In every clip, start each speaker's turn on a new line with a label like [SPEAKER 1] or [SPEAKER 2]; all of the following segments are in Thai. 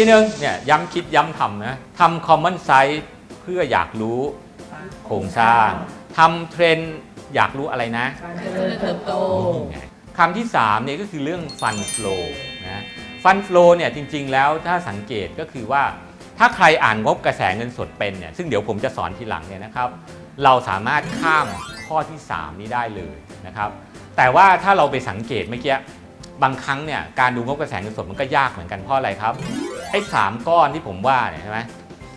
[SPEAKER 1] ทีนึงเนี่ยย้ำคิดย้ำทำนะทำ common size เพื่ออยากรู้โครงสร้างทำเทรนด์อยากรู้อะไรนะ
[SPEAKER 2] การเจริญเติบโต
[SPEAKER 1] นี่ไงคำที่3เนี่ยก็คือเรื่อง fun flow นะ fun flow เนี่ยจริงๆแล้วถ้าสังเกตก็คือว่าถ้าใครอ่านงบกระแสเงินสดเป็นเนี่ยซึ่งเดี๋ยวผมจะสอนทีหลังเนี่ยนะครับ เราสามารถข้ามข้อที่ 3 นี้ได้เลยนะครับ แต่ว่าถ้าเราไปสังเกตเมื่อกี้ บางครั้งเนี่ยการดูงบกระแสเงินสดมันก็ยากเหมือนกันเพราะอะไรครับไอ้สามก้อนที่ผมว่าเนี่ยใช่ไหม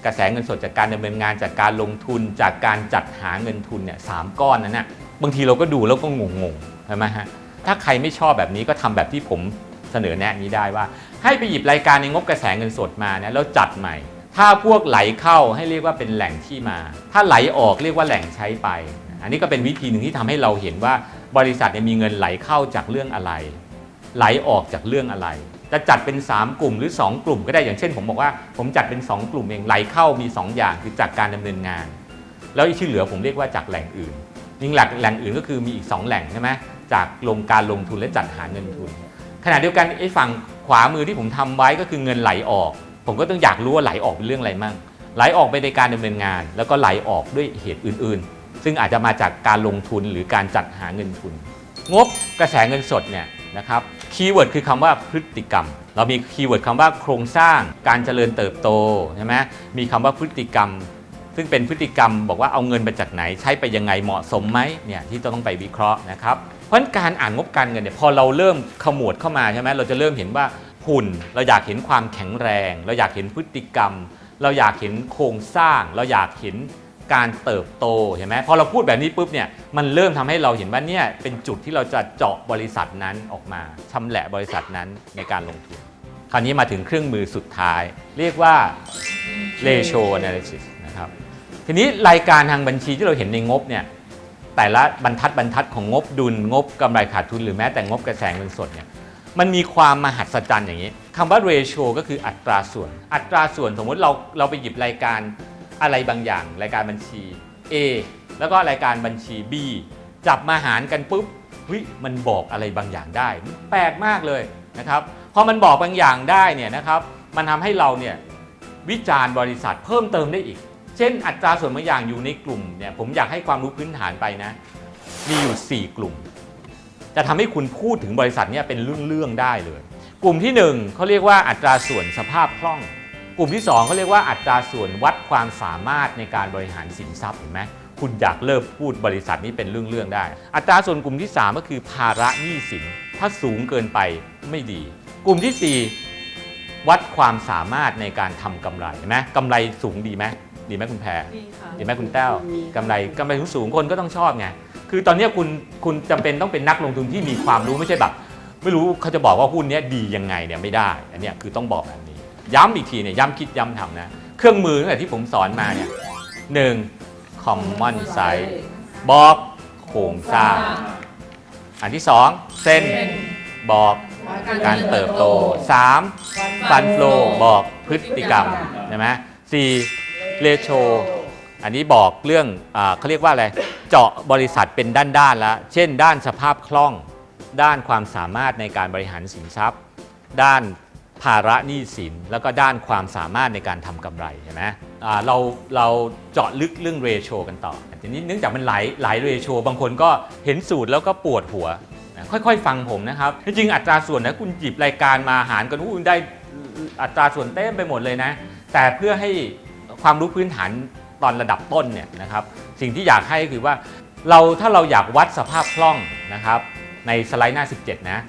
[SPEAKER 1] กระแสเงินสดจากการดำเนินงานจากการลงทุนจากการจัดหาเงินทุนเนี่ยสามก้อนนั้นน่ะบางทีเราก็ดูแล้วก็งงๆใช่ไหมฮะถ้าใครไม่ชอบแบบนี้ก็ทำแบบที่ผมเสนอแนะนี้ได้ว่า ให้ไปหยิบรายการในงบกระแสเงินสดมาเนี่ยแล้วจัดใหม่ ถ้าพวกไหลเข้าให้เรียกว่าเป็นแหล่งที่มา ถ้าไหลออกเรียกว่าแหล่งใช้ไป อันนี้ก็เป็นวิธีหนึ่งที่ทำให้เราเห็นว่าบริษัทมีเงินไหลเข้าจากเรื่องอะไร ไหลออกจากเรื่องอะไร จะจัดเป็น 3 กลุ่มหรือ 2 กลุ่มก็ได้อย่างเช่น ผมบอกว่าผมจัดเป็น 2 กลุ่มเองไหลเข้ามี 2 อย่างคือจากการดำเนินงาน แล้วที่เหลือผมเรียกว่าจากแหล่งอื่นยิ่งหลักแหล่งอื่นก็คือมีอีก 2 แหล่งใช่ไหมจากลงการลงทุนและจัดหาเงินทุน ขณะเดียวกันไอ้ฝั่งขวามือที่ผมทำไว้ก็คือเงินไหลออก ผมก็ต้องอยากรู้ว่าไหลออกเป็นเรื่องอะไรมั่งไหลออกไปในการดำเนินงาน แล้วก็ไหลออกด้วยเหตุอื่น ๆ ซึ่งอาจจะมาจากการลงทุนหรือการจัดหาเงินทุน งบกระแสเงินสดเนี่ยนะครับ คีย์เวิร์ดคือคำว่าพฤติกรรม เรามีคีย์เวิร์ดคำว่าโครงสร้าง การเจริญเติบโตใช่ไหมมีคำว่าพฤติกรรม ซึ่งเป็นพฤติกรรมบอกว่าเอาเงินมาจากไหน ใช้ไปยังไงเหมาะสมไหมเนี่ยที่ต้องไปวิเคราะห์นะครับ เพราะฉะนั้นการอ่านงบการเงินเนี่ยพอเราเริ่มขมวดเข้ามาใช่ไหมเราจะเริ่มเห็นว่าหุ่นเราอยากเห็นความแข็งแรง เราอยากเห็นพฤติกรรม เราอยากเห็นโครงสร้าง เราอยากเห็น การเติบโตเห็นไหมพอเราพูดแบบนี้ปุ๊บเนี่ยมันเริ่มทำให้เราเห็นว่าเนี่ยเป็นจุดที่เราจะเจาะบริษัทนั้นออกมาชำแหละบริษัทนั้นในการลงทุน คราวนี้มาถึงเครื่องมือสุดท้าย เรียกว่า ratio analysis นะครับทีนี้รายการทางบัญชีที่เราเห็นในงบเนี่ยแต่ละบรรทัดบรรทัดของงบดุลงบกำไรขาดทุนหรือแม้แต่งบกระแสเงินสดเนี่ยมันมีความมหัศจรรย์อย่างนี้คำว่า ratio ก็คืออัตราส่วน อัตราส่วนสมมติเราเราไปหยิบรายการ อะไรบางอย่างรายการบัญชี A แล้วก็รายการบัญชี B จับมาหารกันปุ๊บเฮ้ยมันบอกอะไรบางอย่างได้ แปลกมากเลยนะครับพอมันบอกบางอย่างได้เนี่ยนะครับมันทำให้เราเนี่ยวิจารณ์บริษัทเพิ่มเติมได้อีก เช่น อัตราส่วนบางอย่างอยู่ในกลุ่มเนี่ยผมอยากให้ความรู้พื้นฐานไปนะ มีอยู่ 4 กลุ่ม จะทำให้คุณพูดถึงบริษัทเนี้เป็นเรื่องๆได้เลย กลุ่มที่ 1เขาเรียกว่าอัตราส่วนสภาพคล่อง กลุ่มที่ 2เขาเรียกว่าอัตราส่วนวัดความสามารถในการบริหารสินทรัพย์เห็นไหมคุณอยากเลิกพูดบริษัทนี้เป็นเรื่องๆได้ อัตราส่วนกลุ่มที่ 3 ก็คือภาระหนี้สิน ถ้าสูงเกินไปไม่ดี กลุ่มทีสี่4 วัดความสามารถในการทำกำไรเห็นไหมกำไรสูงดีไหมดีไหมคุณแพร
[SPEAKER 2] ดีค่ะ
[SPEAKER 1] เห็นไหมคุณแต้วกำไรกำไรสูงๆคนก็ต้องชอบไงคือตอนเนี้ยคุณคุณจำเป็นต้องเป็นนักลงทุนที่มีความรู้ไม่ใช่แบบไม่รู้เขาจะบอกว่าหุ้นเนี้ยดียังไงเนี่ยไม่ได้ อันเนี้ยคือต้องบอกแบบนี้ ย้ำอีกทีเนี่ยย้ำคิดย้ำทำนะ เครื่องมือตั้งแต่ที่ผมสอนมาเนี่ยหนึ่ง common size บอกโครงสร้าง อันที่สองเส้นบอกการเติบโต 3. ฟันโฟลบอกพฤติกรรมใช่ไหมสี่เรโชอันนี้บอกเรื่องอาเขาเรียกว่าอะไร เจาะบริษัทเป็นด้านๆแล้ว เช่น ด้านสภาพคล่อง ด้านความสามารถในการบริหารสินทรัพย์ ด้าน ภาระหนี้สิน แล้วก็ด้านความสามารถในการทำกำไรใช่ไหมอ่าเราเราเจาะลึกเรื่องเรโชกันต่อทีนี้เนื่องจากมันหลายหลายเรโชบางคนก็เห็นสูตรแล้วก็ปวดหัวนะค่อยๆ ฟังผมนะครับ จริงๆ อัตราส่วนนะคุณหยิบรายการมาหารกันอู้ได้อัตราส่วนเต็มไปหมดเลยนะ แต่เพื่อให้ความรู้พื้นฐานตอนระดับต้นเนี่ยนะครับสิ่งที่อยากให้คือว่าเราถ้าเราอยากวัดสภาพคล่องนะครับในสไลด์หน้า 17 นะ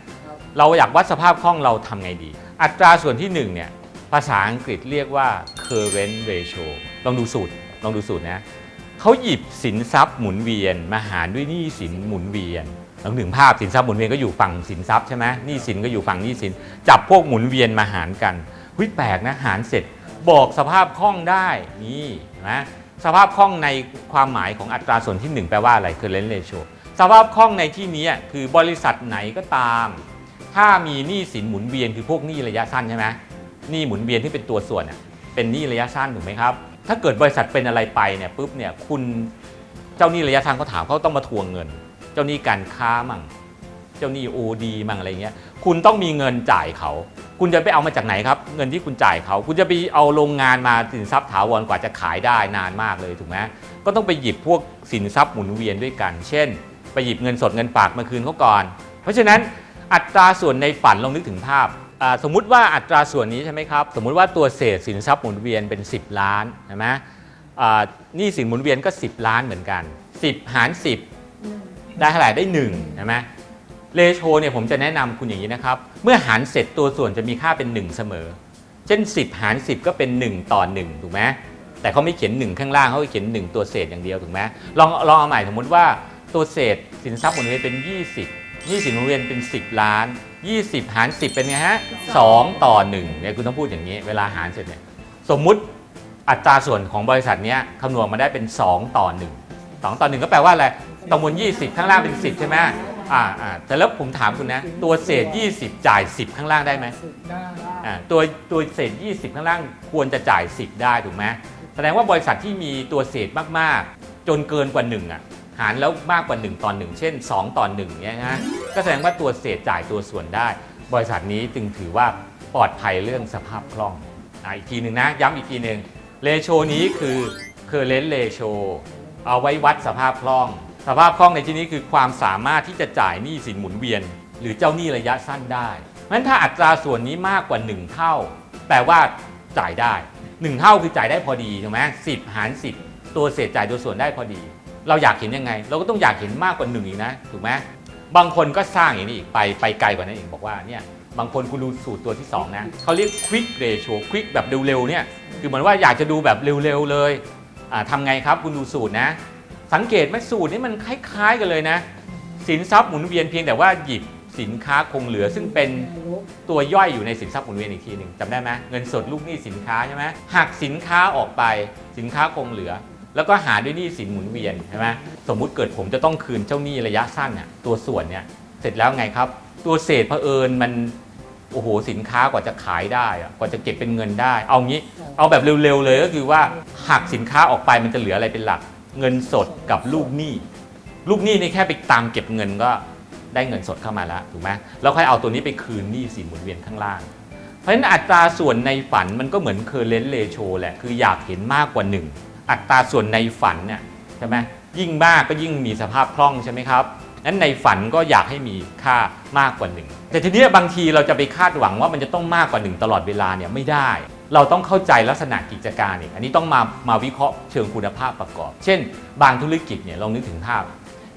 [SPEAKER 1] เราอยากวัดสภาพคล่องเราทำไงดี อัตราส่วนที่1เนี่ยภาษาอังกฤษเรียกว่า current ratio ลองดูสูตรลองดูสูตรนะเขาหยิบสินทรัพย์หมุนเวียน มาหารด้วยหนี้สินหมุนเวียนลองถึงภาพสินทรัพย์หมุนเวียนก็อยู่ฝั่งสินทรัพย์ใช่ไหมหนี้สินก็อยู่ฝั่งหนี้สิน จับพวกหมุนเวียนมาหารกันหุยแปลกนะหารเสร็จบอกสภาพคล่องได้นี่นไหมสภาพคล่องในความหมายของอัตราส่วนที่ 1 แปลว่าอะไร current ratio สภาพคล่องในที่นี้คือบริษัทไหนก็ตาม ถ้ามีหนี้สินหมุนเวียนคือพวกหนี้ระยะสั้นใช่ไหมหนี้หมุนเวียนที่เป็นตัวส่วนเป็นหนี้ระยะสั้นถูกไหมครับ ถ้าเกิดบริษัทเป็นอะไรไปเนี่ยปุ๊บเนี่ยคุณเจ้าหนี้ระยะสั้นเขาถามเขาต้องมาทวงเงิน เจ้าหนี้การค้ามั่ง เจ้าหนี้ OD มั่งอะไรเงี้ย คุณต้องมีเงินจ่ายเขา คุณจะไปเอามาจากไหนครับ เงินที่คุณจ่ายเขา คุณจะไปเอาโรงงานมาสินทรัพย์ถาวรกว่าจะขายได้นานมากเลยถูกไหมก็ต้องไปหยิบพวกสินทรัพย์หมุนเวียนด้วยกัน เช่น ไปหยิบเงินสดเงินฝากมาคืนเขาก่อน เพราะฉะนั้น อัตราส่วนในฝันลองนึกถึงภาพ สมมุติว่าอัตราส่วนนี้ใช่ไหมครับ สมมุติว่าตัวเศษสินทรัพย์หมุนเวียนเป็น 10 ล้านใช่ไหมนี่สินหมุนเวียนก็ 10 ล้านเหมือนกัน 10 หาร 10 ได้เท่าไหร่ได้1ใช่ไหมเลโชเนี่ยผมจะแนะนำคุณอย่างนี้นะครับ เมื่อหารเสร็จตัวส่วนจะมีค่าเป็น 1 เสมอ เช่น 10 หาร 10 ก็เป็น 1 ต่อ 1 ถูกไหมแต่เขาไม่เขียน 1 ข้างล่างเขาเขียน 1 ตัวเศษอย่างเดียวถูกไหมลองลองเอาใหม่สมมติว่าตัวเศษสินทรัพย์หมุนเวียนเป็น 20 หนี่สินหมุนเวียนเป็น 10 ล้าน 20 หาร 10 เป็นไงฮะ 2 ต่อ1เนี่ยคุณต้องพูดอย่างนี้ เวลาหารเสร็จเนี่ยสมมุติอัตราส่วนของบริษัทเนี้ยคำนวณมาได้เป็น 2 ต่อ 1 2 ต่อ 1 ก็แปลว่าอะไรตรงบน 20 ข้างล่างเป็น 10 ใช่ไหมอ่าอ่าแต่แล้วผมถามคุณนะ ตัวเศษ 20 จ่าย 10 ข้างล่างได้ไหม
[SPEAKER 2] ได้
[SPEAKER 1] อ่าตัวตัวเศษ 20 ข้างล่างควรจะจ่าย 10 ได้ถูกไหมแสดงว่าบริษัทที่มีตัวเศษมากๆ จนเกินกว่า1อะ หารแล้วมากกว่า 1 ต่อ 1 เช่น 2 ต่อ1เนี้ยนะก็แสดงว่าตัวเศษจ่ายตัวส่วนได้ บริษัทนี้จึงถือว่าปลอดภัยเรื่องสภาพคล่องออีกทีหนึ่งนะ ย้ำอีกทีหนึ่งเลโชนี้คือ current ratio เอาไว้วัดสภาพคล่อง สภาพคล่องในที่นี้คือความสามารถที่จะจ่ายหนี้สินหมุนเวียน หรือเจ้าหนี้ระยะสั้นได้เพราะฉะนั้นถ้าอัตราส่วนนี้มากกว่า 1 เท่า แปลว่าจ่ายได้ 1 เท่าคือจ่ายได้พอดีถูกไหมสิบหารสิบตัวเศษจ่ายตัวส่วนได้พอดี เราอยากเห็นยังไง เราก็ต้องอยากเห็นมากกว่า1อีกนะถูกไหมบางคนก็สร้างอย่างนี้อีกไปไปไกลกว่านั้นอีกบอกว่าเนี่ยบางคนคุณดูสูตรตัวที่ 2 นะเขาเรียก quick ratio quick แบบเร็วๆเนี่ยคือเหมือนว่าอยากจะดูแบบเร็วๆเลยอ่าทำไงครับคุณดูสูตรนะ สังเกตไหมสูตรนี้มันคล้าย ๆ กันเลยนะสินทรัพย์หมุนเวียนเพียงแต่ว่าหยิบสินค้าคงเหลือซึ่งเป็นตัวย่อยอยู่ในสินทรัพย์หมุนเวียนอีกทีหนึ่งจำได้ไหมเงินสดลูกหนี้สินค้าใช่ไหมหักสินค้าออกไปสินค้าคงเหลือ แล้วก็หาด้วยหนี้สินหมุนเวียนใช่ไหมสมมุติเกิดผมจะต้องคืนเจ้าหนี้ระยะสั้นน่ะตัวส่วนเนี่ยเสร็จแล้วไงครับ ตัวเศษเผอิญมันโอ้โหสินค้ากว่าจะขายได้กว่าจะเก็บเป็นเงินได้ เอางี้เอาแบบเร็วๆเลยก็คือว่าหักสินค้าออกไปมันจะเหลืออะไรเป็นหลัก เงินสดกับลูกหนี้ลูกหนี้นี่แค่ไปตามเก็บเงินก็ได้เงินสดเข้ามาแล้วถูกไหมแล้วค่อยเอาตัวนี้ไปคืนหนี้สินหมุนเวียนข้างล่าง เพราะฉะนั้นอัตราส่วนในฝันมันก็เหมือนเคอร์เรนต์เรโชแหละคืออยากเห็นมากกว่า1 อัตราส่วนในฝันเนี่ยใช่ไหมยิ่งมากก็ยิ่งมีสภาพคล่องใช่ไหมครับนั้นในฝันก็อยากให้มีค่ามากกว่า1แต่ทีนี้บางทีเราจะไปคาดหวังว่ามันจะต้องมากกว่า1ตลอดเวลาเนี่ยไม่ได้ เราต้องเข้าใจลักษณะกิจการอีกอันนี้ต้องมามาวิเคราะห์เชิงคุณภาพประกอบ เช่น บางธุรกิจเนี่ยลองนึกถึงภาพ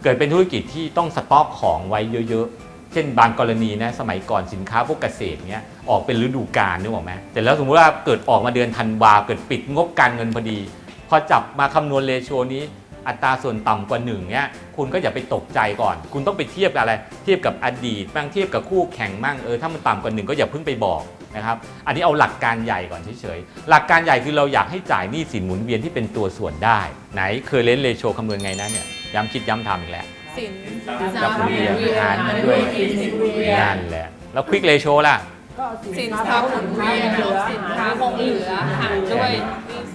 [SPEAKER 1] เกิดเป็นธุรกิจที่ต้องสต็อกของไว้เยอะๆ เช่น บางกรณีนะสมัยก่อนสินค้าพวกเกษตรเนี้ยออกเป็นฤดูกาลนึกออกไหมแต่แล้วสมมติว่าเกิดออกมาเดือนธันวาเกิดปิดงบการเงินพอดี พอจับมาคำนวณเลโชนี้ อัตราส่วนต่ำกว่าหนึ่งเนี้ยคุณก็อย่าไปตกใจก่อน คุณต้องไปเทียบกับอะไร เทียบกับอดีตบ้างเทียบกับคู่แข่งบ้างเออถ้ามันต่ำกว่าหนึ่งก็อย่าเพิ่งไปบอกนะครับอันนี้เอาหลักการใหญ่ก่อนเฉยๆหลักการใหญ่คือเราอยากให้จ่ายหนี้สินหมุนเวียนที่เป็นตัวส่วนได้ไหนเคยเล่นเลโชคำนวณไงนะเนี่ยย้ำคิดย้ำทำอีกแล้ว
[SPEAKER 3] สิน
[SPEAKER 1] กับหมุนเวียนหารด้วยนั่นแหละแล้วควิกเลโชล่ะ
[SPEAKER 2] ก็
[SPEAKER 3] สินทรัพย์หมุนเวียนสินค้าคงเหลือหารด้วย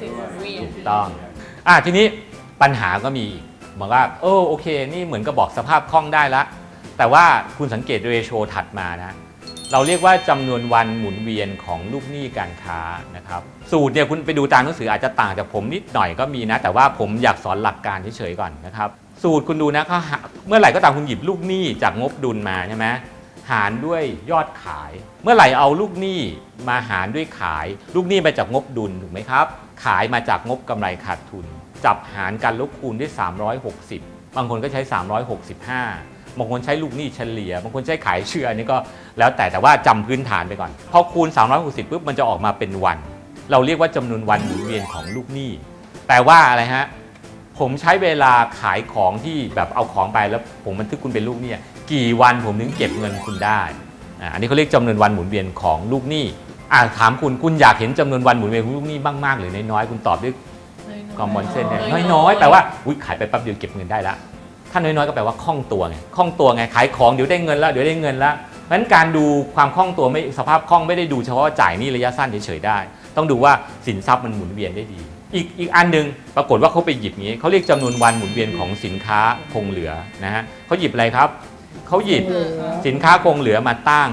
[SPEAKER 3] หนี้สินหมุนเวียน
[SPEAKER 1] ถูกต้องอะทีนี้ปัญหาก็มีอีกบอกว่าเออโอเค นี่เหมือนกับบอกสภาพคล่องได้ละ แต่ว่าคุณสังเกตเรโชถัดมานะ เราเรียกว่าจำนวนวันหมุนเวียนของลูกหนี้การค้านะครับ สูตรเนี่ยคุณไปดูตามหนังสืออาจจะต่างจากผมนิดหน่อยก็มีนะ แต่ว่าผมอยากสอนหลักการเฉยๆก่อนนะครับ สูตรคุณดูนะเขาหาเมื่อไหร่ก็ตามคุณหยิบลูกหนี้จากงบดุลมาใช่ไหมหารด้วยยอดขาย เมื่อไหร่เอาลูกหนี้มาหารด้วยขาย ลูกหนี้มาจากงบดุลถูกไหมครับ ขายมาจากงบกำไรขาดทุน จับหารกันลบคูณด้วย 360 บางคนก็ใช้ 365 บางคนใช้ลูกหนี้เฉลี่ย บางคนใช้ขายเชื่ออันนี้ก็แล้วแต่แต่ว่าจำพื้นฐานไปก่อน พอคูณ 360ปุ๊บมันจะออกมาเป็นวัน เราเรียกว่าจำนวนวันหมุนเวียนของลูกหนี้ แปลว่าอะไรฮะ ผมใช้เวลาขายของที่แบบเอาของไปแล้วผมบันทึกคุณเป็นลูกหนี้กี่วันผมถึงเก็บเงินคุณได้อ่าอันนี้เขาเรียกจำนวนวันหมุนเวียนของลูกหนี้ อ่าถามคุณคุณอยากเห็นจำนวนวันหมุนเวียนของลูกหนี้มากๆหรือน้อยๆคุณตอบด้วยกอมบอลเส้นเนี่ยน้อยๆแปลว่าอุ้ยขายไปแป๊บเดียวเก็บเงินได้ละถ้าน้อยๆก็แปลว่าคล่องตัวไงคล่องตัวไงขายของเดี๋ยวได้เงินแล้วเดี๋ยวได้เงินแล้วเพราะฉะนั้นการดูความคล่องตัวไม่สภาพคล่องไม่ได้ดูเฉพาะว่าจ่ายหนี้ระยะสั้นเฉยๆได้ ต้องดูว่าสินทรัพย์มันหมุนเวียนได้ดี อีกอีกอันหนึ่งปรากฏว่าเขาไปหยิบนี้เขาเรียกจำนวนวันหมุนเวียนของสินค้าคงเหลือนะฮะเขาหยิบอะไรครับเขาหยิบสินค้าคงเหลือมาตั้ง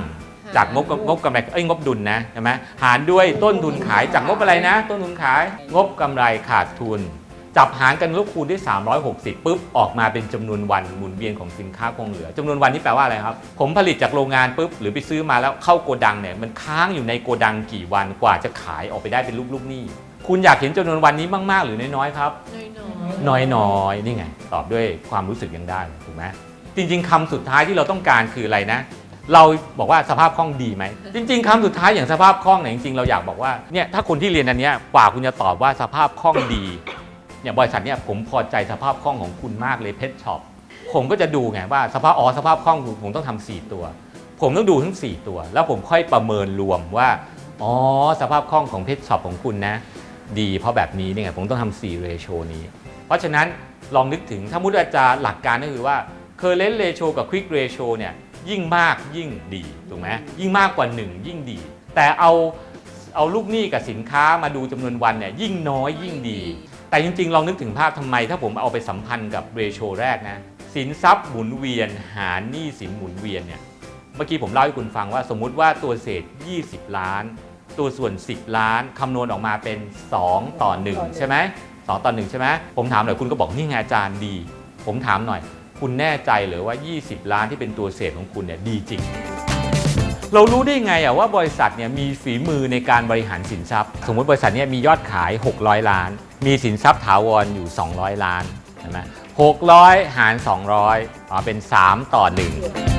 [SPEAKER 1] จากงบงบกำไรเอ้ยงบดุลนะใช่ไหมหารด้วยต้นทุนขายจากงบอะไรนะ ต้นทุนขายงบกำไรขาดทุน จับหารกันลบคูณด้วย 360ปุ๊บออกมาเป็นจำนวนวันหมุนเวียนของสินค้าคงเหลือจำนวนวันที่แปลว่าอะไรครับ ผมผลิตจากโรงงานปุ๊บหรือไปซื้อมาแล้วเข้าโกดังเนี่ยมันค้างอยู่ในโกดังกี่วันกว่าจะขายออกไปได้เป็นลูกๆหนี้คุณอยากเห็นจำนวนวันนี้มาก ๆ หรือน้อยๆครับ
[SPEAKER 3] น้อย
[SPEAKER 1] น้อยๆนี่ไง ตอบด้วยความรู้สึกยังได้ถูกไหมจริง ๆคำสุดท้ายที่เราต้องการคืออะไรนะ เราบอกว่าสภาพคล่องดีไหม จริง ๆคำสุดท้ายอย่างสภาพคล่องเนี่ยจริงๆเราอยากบอกว่าเนี่ยถ้าคนที่เรียนอันนี้กว่าคุณจะตอบว่าสภาพคล่องดีเนี่ยบริษัทเนี่ยผมพอใจสภาพคล่องของคุณมากเลยเพชรช็อปผมก็จะดูไงว่าสภาพอ๋อสภาพคล่องผมต้องทำสี่ตัว ผมต้องดูทั้ง 4 ตัว แล้วผมค่อยประเมินรวมว่าอ๋อสภาพคล่องของเพชรช็อปของคุณนะ ดีเพราะแบบนี้เนี่ยผมต้องทำ4 ratio นี้ เพราะฉะนั้นลองนึกถึงถ้ามุติอาจารย์หลักการก็คือว่า current ratio กับ quick ratio เนี่ย ยิ่งมากยิ่งดีถูกไหมยิ่งมากกว่า 1 ยิ่งดี แต่เอาเอาลูกหนี้กับสินค้ามาดูจำนวนวันเนี่ยยิ่งน้อยยิ่งดี แต่จริงๆลองนึกถึงภาพทำไม ถ้าผมเอาไปสัมพันธ์กับ ratio แรกนะสินทรัพย์หมุนเวียนหารหนี้สินหมุนเวียนเนี่ยเมื่อกี้ผมเล่าให้คุณฟังว่าสมมุติว่าตัวเศษ 20 ล้าน ตัวส่วน 10 ล้านคำนวณออกมาเป็น 2 ต่อ 1 ใช่ไหม2ต่อ 1 ใช่ไหมผมถามหน่อยคุณก็บอกนี่ไงอาจารย์ดี ผมถามหน่อย คุณแน่ใจหรือว่า 20 ล้านที่เป็นตัวเศษของคุณเนี่ยดีจริง เรารู้ได้ไงอะว่าบริษัทเนี่ยมีฝีมือในการบริหารสินทรัพย์ สมมติบริษัทเนี่ยมียอดขาย 600 ล้าน มีสินทรัพย์ถาวรอยู่ 200 ล้านเห็นไหม600หาร 200อ๋อเป็น 3 ต่อ 1